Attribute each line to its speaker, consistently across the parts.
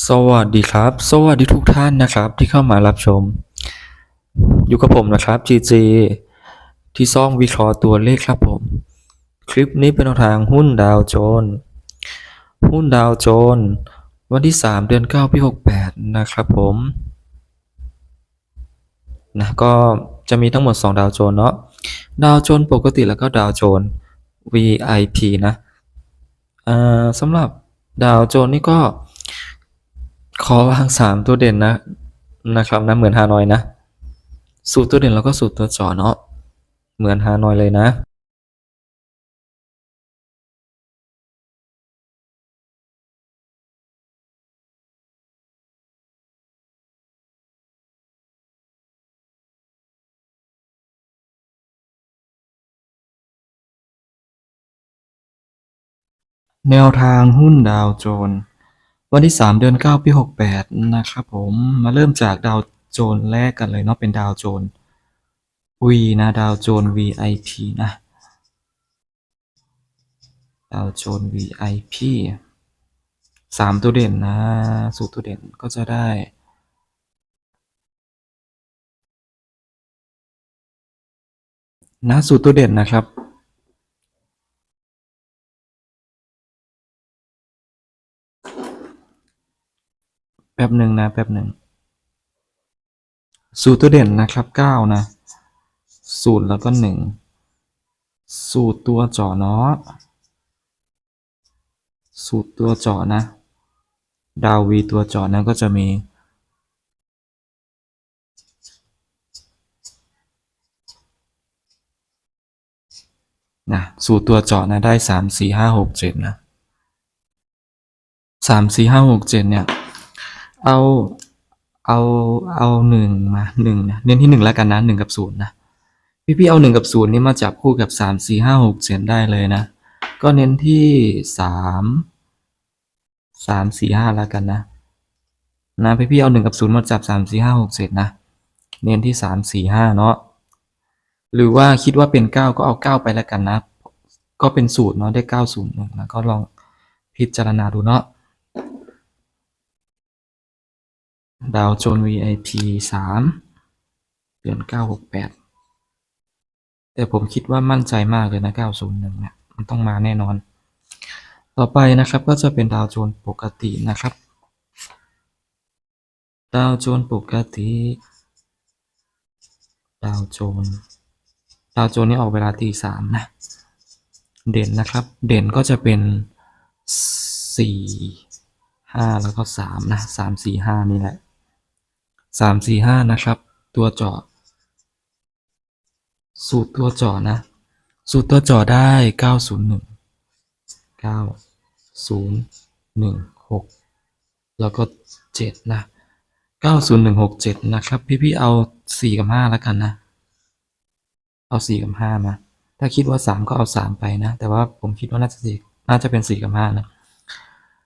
Speaker 1: สวัสดีครับ สวัสดีทุกท่านนะครับที่เข้ามารับชม อยู่กับผมนะครับ GG ที่ซ่องวิเคราะห์ตัวเลขครับผม คลิปนี้เป็นแนวทางหุ้นดาวโจน หุ้นดาวโจน วันที่ 3 เดือน9ปี68 นะครับผมนะก็จะมีทั้งหมด 2 ดาวโจนเนาะดาวโจนปกติแล้วก็ดาวโจน VIP นะอ่าสำหรับดาวโจนนี่ก็ ขอวางสามตัวเด่นนะนะครับนะเหมือนฮานอยนะ สูตรตัวเด่นแล้วก็สูตรตัวจาะเนาะเหมือนฮานอยเลยนะ แนวทางหุ้นดาวโจนส์ วันที่ 3 เดือน 9 ปี 68 นะครับผมมาเริ่มจากดาวโจนแรกกันเลยเนาะเป็นดาวโจน V นะ ดาวโจน VIP นะ ดาวโจน VIP สามตัวเด่นนะสูตรตัวเด่นก็จะได้นะสูตรตัวเด่นนะครับ แป๊บหนึ่งนะแป๊บหนึ่งสูตรตัวเด่นนะครับเก้านะ สูตรแล้วก็หนึ่งสูตรตัวจาะเนาะสูตรตัวจาะนะ ดาววีตัวจาะนะก็จะมี นะ สูตรตัวจาะนะ ได้สามสี่ห้าหกเจ็ดนะสามสี่ห้าหกเจ็ดเนี่ย เอา เอา เอาหนึ่งมาหนึ่งนะ เน้นที่หนึ่งแล้วกันนะหนึ่งกับศูนย์นะ พี่พี่เอาหนึ่งกับศูนย์นี่มาจับคู่กับสามสี่ห้าหกเจ็ดได้เลยนะ ก็เน้นที่สามสามสี่ห้าแล้วกันนะ นะพี่พี่เอาหนึ่งกับศูนย์มาจับสามสี่ห้าหกเจ็ดนะ เน้นที่สามสี่ห้าเนาะ หรือว่าคิดว่าเป็นเก้าก็เอาเก้าไปแล้วกันนะ ก็เป็นสูตรเนาะได้เก้าศูนย์หนึ่งนะก็ลองพิจารณาดูเนาะ ดาวโจน VIP สามเดือนเก้าหกแปดแต่ผมคิดว่ามั่นใจมากเลยนะเก้าศูนย์หนึ่งเนี่ยมันต้องมาแน่นอน ต่อไปนะครับก็จะเป็นดาวโจนปกตินะครับ ดาวโจนปกติ ดาวโจนดาวโจนนี่ออกเวลาตีสามนะ เด่นนะครับ เด่นก็จะเป็นสี่ห้าแล้วก็สามนะสามสี่ห้านี่แหละ สามสี่ห้านะครับ ตัวเจาะ สูตรตัวเจาะนะ สูตรตัวเจาะได้เก้าศูนย์หนึ่งเก้าศูนย์หนึ่งหกแล้วก็เจ็ดนะเก้าศูนย์หนึ่งหกเจ็ดนะครับ พี่ๆเอาสี่กับห้าแล้วกันนะ เอาสี่กับห้ามา ถ้าคิดว่าสามก็เอาสามไปนะ แต่ว่าผมคิดว่าน่าจะสี่น่าจะเป็นสี่กับห้านะ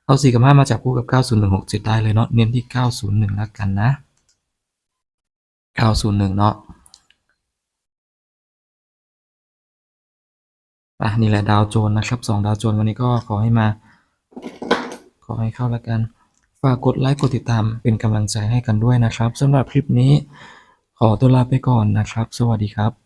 Speaker 1: เอาสี่กับห้ามาจับคู่กับเก้าศูนย์หนึ่งหกเจ็ดได้เลยเนาะเน้นที่เก้าศูนย์หนึ่งแล้วกันนะ เก้าศูนย์หนึ่งเนาะอะนี่แหละดาวโจนนะครับสองดาวโจนวันนี้ก็ขอให้มา ขอให้เข้าแล้วกัน ฝากกดไลค์กดติดตามเป็นกำลังใจให้กันด้วยนะครับสำหรับคลิปนี้ขอตัวลาไปก่อนนะครับ สวัสดีครับ